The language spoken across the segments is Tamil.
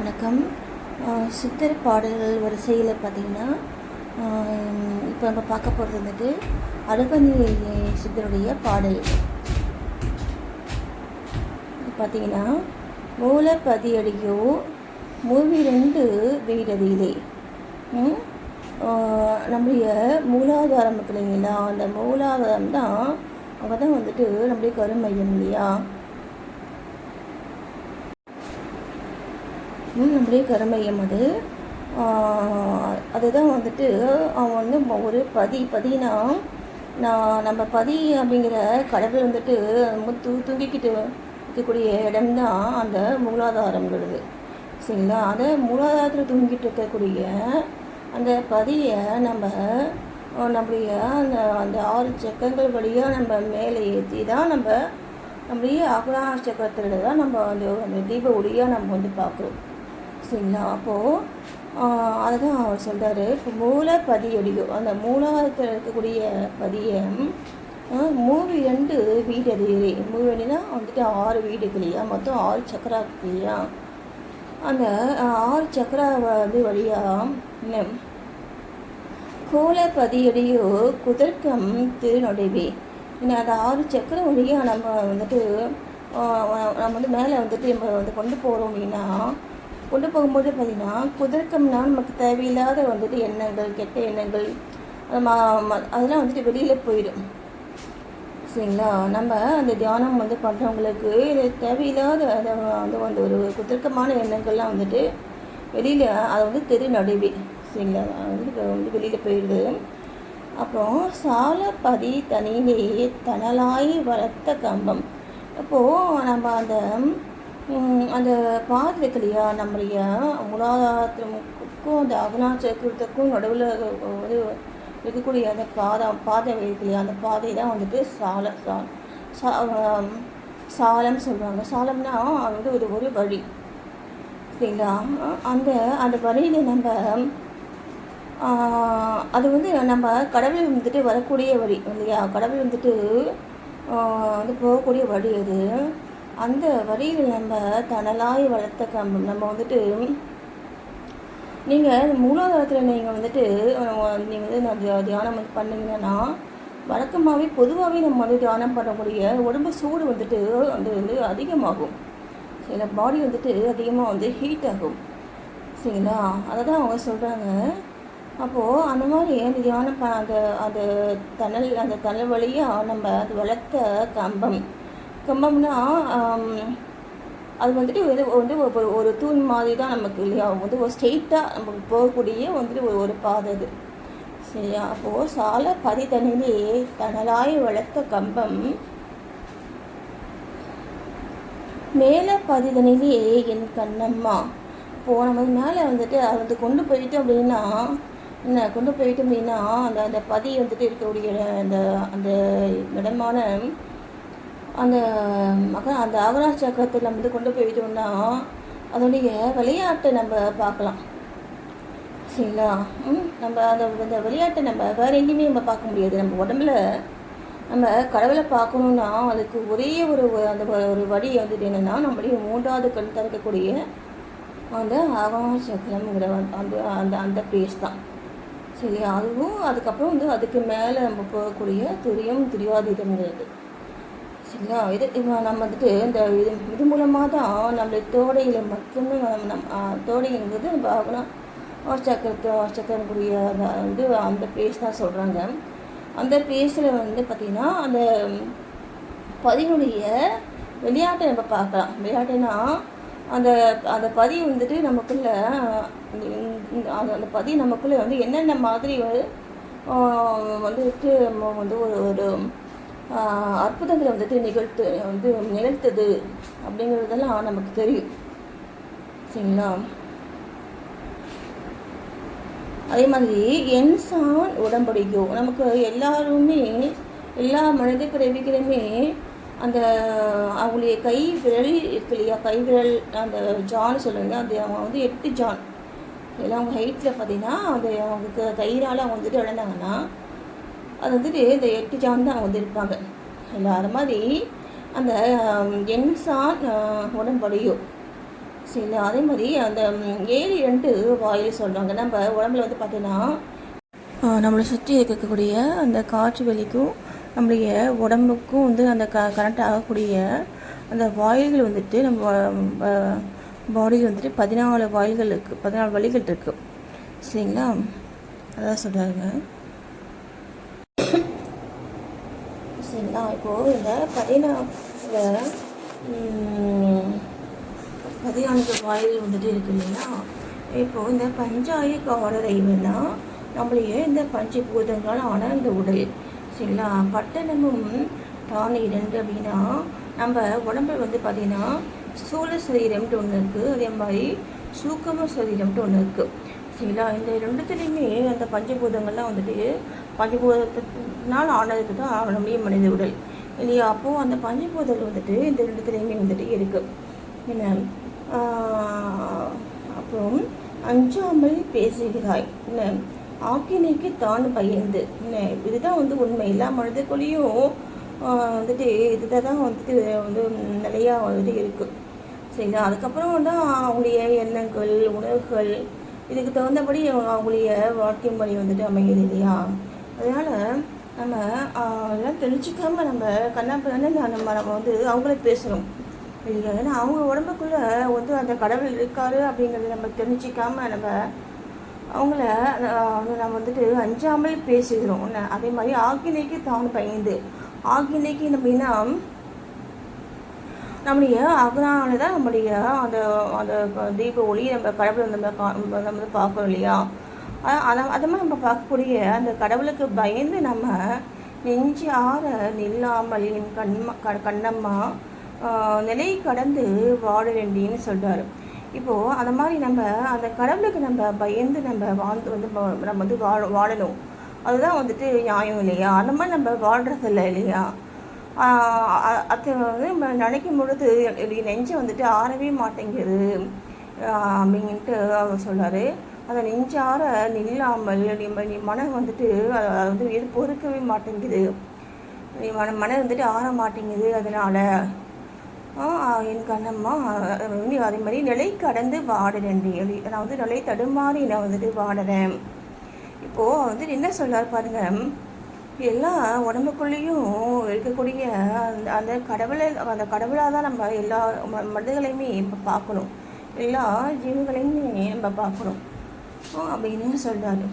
வணக்கம். சித்தர் பாடல்கள் வரிசையில் பார்த்தீங்கன்னா இப்போ நம்ம பார்க்க போகிறது வந்துட்டு அழகனி சித்தருடைய பாடல். பார்த்தீங்கன்னா மூலப்பதியடியோ மூவிரெண்டு வீடதிலே. ம்? ஆஹ் நம்முடைய மூலாதாரம் இருக்கு இல்லைங்களா? அந்த மூலாதாரம் தான் அவங்க தான் வந்துட்டு நம்முடைய கருமையம் இல்லையா? நம்முடைய கருமையம் அது. அதுதான் வந்துட்டு அவன் வந்து ஒரு பதி பதினா நான் நம்ம பதி அப்படிங்கிற கடவுள் வந்துட்டு ரொம்ப தூ தூங்கிக்கிட்டு இருக்கக்கூடிய இடம்தான் அந்த மூலாதாரங்கிறது சரிங்களா? அதை மூலாதாரத்தில் தூங்கிட்டு இருக்கக்கூடிய அந்த பதியை நம்ம நம்முடைய அந்த அந்த ஆறு சக்கரங்கள் வழியாக நம்ம மேலே ஏற்றி தான் நம்ம நம்முடைய அகலா சக்கரத்தில் தான் நம்ம அந்த அந்த தீப ஒளியாக நம்ம வந்து பார்க்குறோம். சரிங்களா? அப்போது அதை தான் அவர் சொல்கிறாரு இப்போ மூல பதியடியோ அந்த மூலாதாரத்தில் இருக்கக்கூடிய பதியம் மூணு ரெண்டு வீடு அது மூவினா வந்துட்டு ஆறு வீடு இருக்கு இல்லையா மொத்தம் ஆறு சக்கரா இருக்கு இல்லையா அந்த ஆறு சக்கரா வந்து வழியாக கோலப்பதியடியோ குதர்க்கம் திருநொடைவே. இன்னும் அந்த ஆறு சக்கரம் வழியாக நம்ம வந்துட்டு நம்ம வந்து மேலே வந்துட்டு நம்ம வந்து கொண்டு போகிறோம் அப்படின்னா கொண்டு போகும்போது பார்த்திங்கன்னா குதர்க்கம்னா நமக்கு தேவையில்லாத வந்துட்டு எண்ணங்கள் கெட்ட எண்ணங்கள் அதெல்லாம் வந்துட்டு வெளியில் போயிடும். சரிங்களா? நம்ம அந்த தியானம் வந்து பண்ணுறவங்களுக்கு இது தேவையில்லாத வந்து அந்த வந்து ஒரு குதர்க்கமான எண்ணங்கள்லாம் வந்துட்டு வெளியில் அதை வந்து தெரு நடுவே. சரிங்களா? அது வந்து வந்து வெளியில் போயிடுது. அப்புறம் சாலப்பதி தனியிலே தனலாய் வளர்த்த கம்பம். அப்போது நம்ம அந்த அந்த பாதை இருக்கு இல்லையா நம்முடைய மூலாதாரத்துக்கும் அந்த அருணாச்சலத்துக்கும் நடுவில் வந்து இருக்கக்கூடிய அந்த பாதம் பாதை இருக்கு இல்லையா அந்த பாதை தான் வந்துட்டு சால சா- சாலம் சொல்லுவாங்க சாலம்னா அது வந்து ஒரு ஒரு வழி. சரிங்களா? அந்த அந்த வழியில் நம்ம அது வந்து நம்ம கடவுள் வந்துட்டு வரக்கூடிய வழி இல்லையா? கடவுள் வந்துட்டு வந்து போகக்கூடிய வழி அது. அந்த வழியில் நம்ம தணலாய் வளர்த்த கம்பம் நம்ம வந்துட்டு நீங்கள் மூலாதாரத்தில் நீங்கள் வந்துட்டு நீங்கள் வந்து நான் தியானம் வந்து பண்ணீங்கன்னா வழக்கமாகவே பொதுவாகவே நம்ம வந்து தியானம் பண்ணக்கூடிய உடம்பு சூடு வந்துட்டு அது வந்து அதிகமாகும். சில பாடி வந்துட்டு அதிகமாக வந்து ஹீட் ஆகும். சரிங்களா? அதை தான் அவங்க சொல்கிறாங்க அப்போது அந்த மாதிரி அந்த தியானம் அந்த அந்த தணல் அந்த தணல் வழியாக நம்ம அது வளர்த்த கம்பம் கம்பம்னா அது வந்துட்டு வந்து வந்து ஒரு ஒரு தூண் மாதிரி தான் நமக்கு இல்லையா? வந்து ஒரு ஸ்ட்ரெயிட்டாக நமக்கு போகக்கூடிய வந்துட்டு ஒரு ஒரு பாதை அது. சரியா? அப்போது சால பதிதனிலே தணலாய் வளர்த்த கம்பம் மேலே பதிதனிலே என் கண்ணம்மா. இப்போது நம்ம மேலே வந்துட்டு அதை வந்து கொண்டு போயிட்டோம் அப்படின்னா என்ன கொண்டு போயிட்டோம் அப்படின்னா அந்த அந்த பதி வந்துட்டு இருக்கக்கூடிய அந்த அந்த இடமான அந்த மக அந்த அகராஜ் சக்கரத்தில் நம்ம வந்து கொண்டு போயிட்டோம்னா அதனுடைய விளையாட்டை நம்ம பார்க்கலாம். சரிங்களா? ம் நம்ம அந்த அந்த விளையாட்டை நம்ம வேறு எங்கேயுமே நம்ம பார்க்க முடியாது. நம்ம உடம்புல நம்ம கடவுளை பார்க்கணுன்னா அதுக்கு ஒரே ஒரு அந்த வ- ஒரு வழி வந்துட்டு என்னென்னா நம்முடைய மூன்றாவது கண் திறக்கக்கூடிய அந்த ஆகம சக்கரம்ங்கிற அந்த- அந்த அந்த அந்த பிளேஸ் தான். சரி அதுவும் அதுக்கப்புறம் வந்து அதுக்கு மேலே நம்ம போகக்கூடிய துரியம் துரியாதீதம்ங்கிறது. சரிங்களா இது நம்ம வந்துட்டு இந்த இது இது மூலமாக தான் நம்மளுடைய தோடையில் மட்டுமே நம்ம நம் தோடைங்கிறது நம்ம ஆகலாம் சக்கரத்தை சக்கரக்கூடிய அந்த வந்து அந்த பேஸ் தான் சொல்கிறாங்க அந்த பேஸில் வந்து பார்த்திங்கன்னா அந்த பதினுடைய விளையாட்டை நம்ம பார்க்கலாம். விளையாட்டுனா அந்த அந்த பதி வந்துட்டு நமக்குள்ள அந்த அந்த பதி நமக்குள்ளே வந்து என்னென்ன மாதிரி வந்துட்டு நம்ம வந்து ஒரு ஒரு அற்புதங்களை வந்துட்டு நிகழ்த்து வந்து நிகழ்த்துது அப்படிங்கிறதெல்லாம் நமக்கு தெரியும். சரிங்களா? அதே மாதிரி என்சான் உடம்படிக்கோ நமக்கு எல்லாருமே எல்லா மனித பிறவிகளுமே அந்த அவங்களுடைய கை விரல் இருக்கு இல்லையா? கை விரல் அந்த ஜான் சொல்லுங்க அது அவங்க வந்து எட்டு ஜான். எல்லாம் அவங்க ஹைட்டில் பார்த்தீங்கன்னா அந்த அவங்களுக்கு கயிறால் அவங்க வந்துட்டு இழந்தாங்கன்னா அது வந்துட்டு இந்த எட்டு ஜான் தான் அவங்க வந்து இருப்பாங்க. இல்லை மாதிரி அந்த என்சான் உடம்படியோ சரி அதே மாதிரி அந்த ஏழு ரெண்டு வாயில் சொல்கிறாங்க நம்ம உடம்புல வந்து பார்த்தீங்கன்னா நம்மளை சுற்றி இருக்கக்கூடிய அந்த காற்று வெளிக்கும் நம்மளுடைய உடம்புக்கும் வந்து அந்த க கனெக்ட் ஆகக்கூடிய அந்த வாயில்கள் வந்துட்டு நம்ம பாடியில் வந்துட்டு பதினாலு வாயில்கள் இருக்குது பதினாலு வழிகள் இருக்குது சரிங்களா? அதான் சொல்கிறாங்க பார்த்தீங்கன்னா இப்போது இந்த பதினாலில் பதினான்கு வாயில் வந்துட்டு இருக்கு இல்லையா இப்போது இந்த பஞ்சாய காரரைவனா நம்மளையே இந்த பஞ்சபூதங்கள் ஆன இந்த உடல் சரிங்களா பட்டணமும் தான் இரண்டு அப்படின்னா நம்ம உடம்பு வந்து பார்த்திங்கன்னா ஸ்தூல சரீரம்ட்டு ஒன்று இருக்குது அதே மாதிரி சூக்கம சரீரம்ட்டு ஒன்று இருக்குது சரிங்களா இந்த ரெண்டுத்துலேயுமே அந்த பஞ்சபூதங்கள்லாம் வந்துட்டு பஞ்சபூதத்தினால் ஆனதுக்கு தான் நம்முடைய மனித உடல். இல்லையா? அப்போது அந்த பஞ்சபூதங்கள் வந்துட்டு இந்த ரெண்டுத்துலேயுமே வந்துட்டு இருக்குது என்ன? அப்புறம் அஞ்சாமல் பேசுகிறாய். என்ன? ஆக்கினைக்கு தான் பயந்து. என்ன? இதுதான் வந்து உண்மை. எல்லா மனிதர்களையும் வந்துட்டு இதுதான் தான் வந்துட்டு வந்து நிலையாக வந்துட்டு இருக்குது சரிங்களா அதுக்கப்புறம் வந்து அவங்களுடைய எண்ணங்கள் உணவுகள் இதுக்கு தகுந்தபடி அவங்களுடைய வாழ்க்கை முறை வந்துட்டு அமையுது இல்லையா? அதனால் நம்ம அதெல்லாம் எல்லாம் நம்ம கண்ணாப்பின்னு நம்ம நம்ம வந்து அவங்கள பேசுகிறோம் இல்லையா ஏன்னா அவங்க உடம்புக்குள்ளே வந்து அந்த கடவுள் இருக்காரு அப்படிங்கிறத நம்ம தெரிஞ்சிக்காம நம்ம அவங்கள நம்ம வந்துட்டு அஞ்சாமல் பேசுகிறோம் என்ன? அதே மாதிரி ஆக்கினைக்கு தான் பயந்து. ஆக்கினைக்கு அப்படின்னா நம்முடைய அகனால தான் நம்முடைய அந்த அந்த தீப ஒளி நம்ம கடவுளை நம்ம கா- நம்ம வந்து பார்க்குறோம் இல்லையா? அ- அதை அது மாதிரி நம்ம பார்க்கக்கூடிய அந்த கடவுளுக்கு பயந்து நம்ம நெஞ்சு ஆற நில்லாமல் என் கண்மா க கண்ணம்மா நிலை கடந்து வாழ வேண்டின்னு சொல்கிறாரு இப்போது அந்த மாதிரி நம்ம அந்த கடவுளுக்கு நம்ம பயந்து நம்ம வாழ்ந்து வந்து வா- நம்ம வந்து வாழ வாழணும். அதுதான் வந்துட்டு நியாயம் இல்லையா? அந்த மாதிரி நம்ம வாழ்கிறதில்ல இல்லையா? அது வந்து நம்ம நினைக்கும் பொழுது என்னுடைய நெஞ்சை வந்துட்டு ஆறவே மாட்டேங்குது அப்படின்ட்டு அவர் சொல்றாரு. அதை நெஞ்சார நில்லாமல் நீ நீ மனம் வந்துட்டு அதை வந்து எது பொறுக்கவே மாட்டேங்குது. நீ மன மனம் வந்துட்டு ஆற மாட்டேங்குது அதனால். என் கண்ணம்மா வந்து அதே மாதிரி நிலை கடந்து வாடுறேன் நான் வந்து நிலை தடுமாறி நான் வந்துட்டு வாடுறேன். இப்போது வந்து என்ன சொல்லார் பாருங்க. எல்லா உடம்புக்குள்ளேயும் இருக்கக்கூடிய அந்த அந்த கடவுளை அந்த கடவுளாக தான் நம்ம எல்லா ம- மனிதர்களையுமே இப்போ பார்க்கணும். எல்லா ஜீவிகளையுமே நம்ம பார்க்கணும். அப்படின்னு சொல்கிறாரு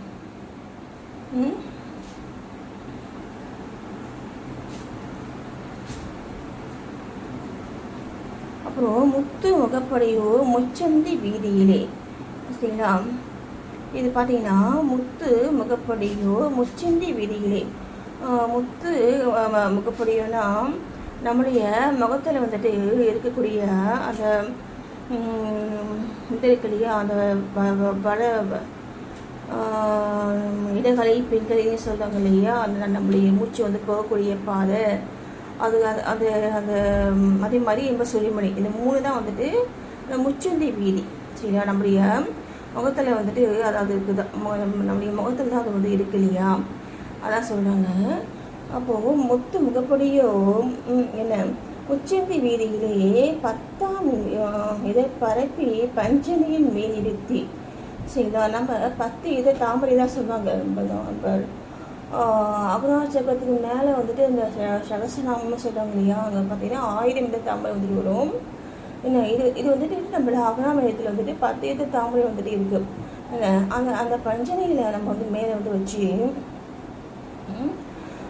அப்புறம் முத்து முகப்படையோ முச்சந்தி வீதியிலே. சரிங்களா? இது பார்த்தீங்கன்னா முத்து முகப்படியோ முச்சந்தி வீதியிலே. முத்து முகப்படியோனா நம்முடைய முகத்தில் வந்துட்டு இருக்கக்கூடிய அந்த இது இருக்கு இல்லையா அந்த வ- வ- வ- இடகலை சொல்கிறாங்க இல்லையா? அந்த நம்முடைய மூச்சு வந்து போகக்கூடிய பாதை. அது அது அது அந்த அதே மாதிரி எம்ப சொல்லிமணி இந்த மூணு தான் வந்துட்டு இந்த முச்சந்தி வீதி. சரியா? நம்முடைய முகத்தில் வந்துட்டு அதாவது இருக்குது நம்முடைய முகத்தில் தான் அது வந்து இருக்கு இல்லையா? அதான் சொல்கிறாங்க அப்போது மொத்த முகப்படியோ என்ன? குச்சந்தி வீதியிலேயே பத்தாம் இதை பரப்பி பஞ்சனியின் மேலிருத்தி சரிங்களா நம்ம பத்து இதை தாமரை தான் சொல்லுவாங்க. நம்ம தான் மேலே வந்துட்டு இந்த ச- சகசநாமம்னு சொல்கிறாங்க இல்லையா? அங்கே பார்த்தீங்கன்னா ஆயிரம் இதை தாமரை வந்துட்டு வரும். என்ன இது இது வந்துட்டு நம்மளோட அகராமயத்தில் வந்துட்டு பத்து இது தாமரை வந்துட்டு இருக்கு. என்ன அந்த அந்த பஞ்சனையில் நம்ம வந்து மேலே வந்து வச்சு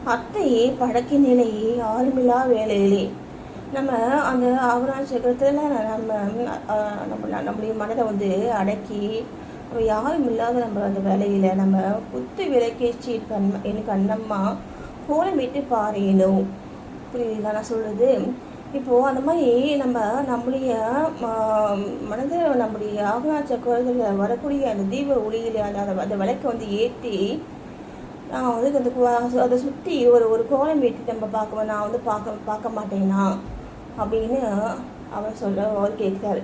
அத்தையே படக்கின் நிலையே நிலை ஆறுமில்லா வேலையிலே நம்ம அந்த ஆவராஜ் சக்கரத்தில் நம்ம நம்ம நம்முடைய மனதை வந்து அடக்கி நம்ம யாரும் இல்லாத நம்ம அந்த வேலையில் நம்ம குத்து விளக்கேச்சி கண் என் கண்ணம்மா கோலமிட்டு பாறையணும் புரியுதுங்களா நான் சொல்கிறது இப்போது அந்த மாதிரி நம்ம நம்முடைய மனதில் மனதை நம்முடைய ஆகுனா சக்கரத்தில் வரக்கூடிய அந்த தீப ஒளியில் அந்த அந்த- அந்த விளக்கை வந்து ஏற்றி நான் வந்து அந்த அதை சுற்றி ஒரு ஒரு கோலம் வீட்டு நம்ம பார்க்க நான் வந்து பார்க்க பார்க்க மாட்டேன்னா அப்படின்னு அவர் சொல்ல அவர் கேட்குறாரு.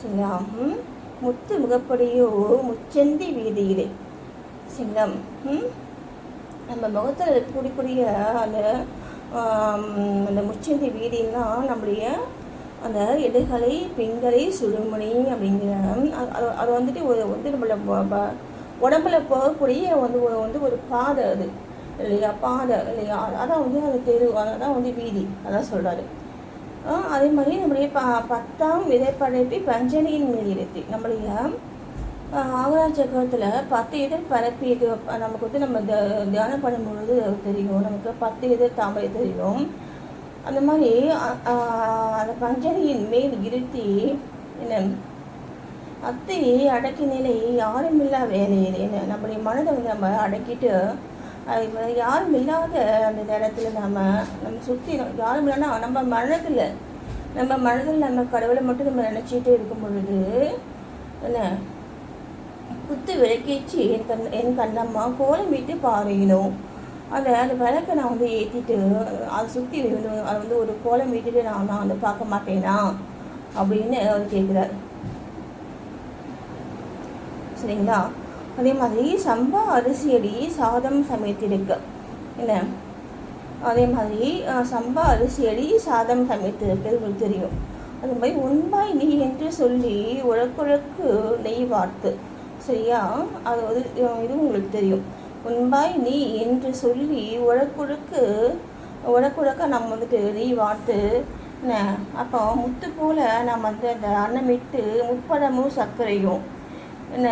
சரிங்களா முத்து முகப்படியோ முச்சந்தி வீதியிலே. சிங்கம் நம்ம முகத்தில் இருக்கக்கூடிய அந்த அந்த முச்சந்தி வீதின்னா நம்முடைய அந்த இடுகளை பெண்களை சுடுமணி அப்படிங்கிற அது அது- வந்துட்டு ஒரு வந்து நம்மள உடம்புல போகக்கூடிய வந்து ஒரு வந்து ஒரு பாதை அது. இல்லையா? பாதை இல்லையா? அதான் வந்து அது தெரு அதான் வந்து வீதி அதான் சொல்கிறாரு அதே மாதிரி நம்முடைய ப பத்தாம் விதைப்படைப்பி பஞ்சனியின் மேல் இருத்தி நம்முடைய ஆவரா சக்கரத்தில் பத்து இதழ் பரப்பி இது நமக்கு வந்து நம்ம த தியானம் பண்ணும்பொழுது தெரியும் நமக்கு பத்து இதழ் தாமரை தெரியும். அந்த மாதிரி அந்த பஞ்சனியின் மேல் இருத்தி என்ன அத்தை அடக்கி நிலை யாருமில்லா வேலையில் என்ன நம்முடைய மனதை வந்து நம்ம அடக்கிட்டு அது யாரும் இல்லாத அந்த நேரத்தில் நம்ம நம்ம சுற்றி யாரும் இல்லைன்னா நம்ம மனதில் நம்ம மனதில் நம்ம கடவுளை மட்டும் நம்ம நினச்சிக்கிட்டே இருக்கும் பொழுது என்ன? குத்து விளக்கிச்சு என் கண் என் கண்ணம்மா கோலம் விட்டு பாறையணும் அந்த அந்த விளக்கை நான் வந்து ஏற்றிட்டு அதை சுற்றி அது அதை வந்து ஒரு கோலம் விட்டுட்டு நான் நான் வந்து பார்க்க மாட்டேனா? அப்படின்னு அவர் கேட்குறாரு. சரிங்களா? அதே மாதிரி சம்பா அரிசியடி சாதம் சமைத்திருக்கு. என்ன? அதே மாதிரி சம்பா சம்பா அரிசியடி சாதம் சமைத்திருக்கு உங்களுக்கு தெரியும். அது மாதிரி உண்பாய் நீ என்று சொல்லி உழக்குழக்கு நெய் வார்த்து. சரியா? அது வந்து இது உங்களுக்கு தெரியும். உண்பாய் நீ என்று சொல்லி உழக்குழுக்கு உழக்குழக்க நம்ம வந்துட்டு நெய் வார்த்து என்ன? அப்போ முத்து போல் நம்ம வந்து அந்த அன்னமிட்டு முப்பழமும் சர்க்கரையும் என்ன?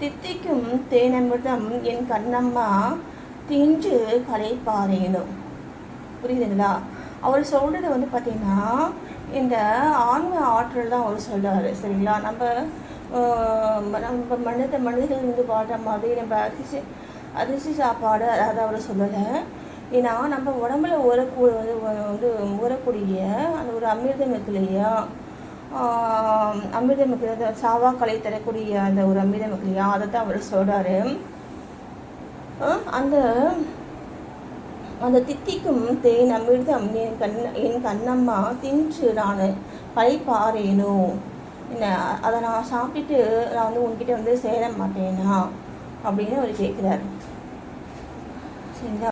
தித்திக்கும் தேனமிர்தம் என் கண்ணம்மா தின்று களைப்பாரேனும் புரியுதுங்களா? அவர் சொல்கிறது வந்து பார்த்தீங்கன்னா இந்த ஆன்ம ஆற்றல் தான் அவர் சொல்றாரு சரிங்களா? நம்ம நம்ம மனித மனிதர்கள் வந்து வாழ்கிற மாதிரி நம்ம அரிசி அரிசி சாப்பாடு அதாவது அவர் சொல்லலை. ஏன்னா நம்ம உடம்புல உரக்கூ வந்து வந்து ஊறக்கூடிய அந்த ஒரு அமிர்தம் இருக்கு இல்லையா அமிர்தம் அந்த சாவாக்களை தரக்கூடிய அந்த ஒரு அமிர்தம் இல்லையா? அதை தான் அவர் சொல்கிறாரு அந்த அந்த தித்திக்கும் தேன் அமிர்தம் என் கண் என் கண்ணம்மா தின்று நான் பழைப்பாரேனோ? என்ன அதை நான் சாப்பிட்டுட்டு நான் வந்து உன்கிட்ட வந்து சேர மாட்டேனா? அப்படின்னு அவர் கேட்குறாரு. சரிங்களா?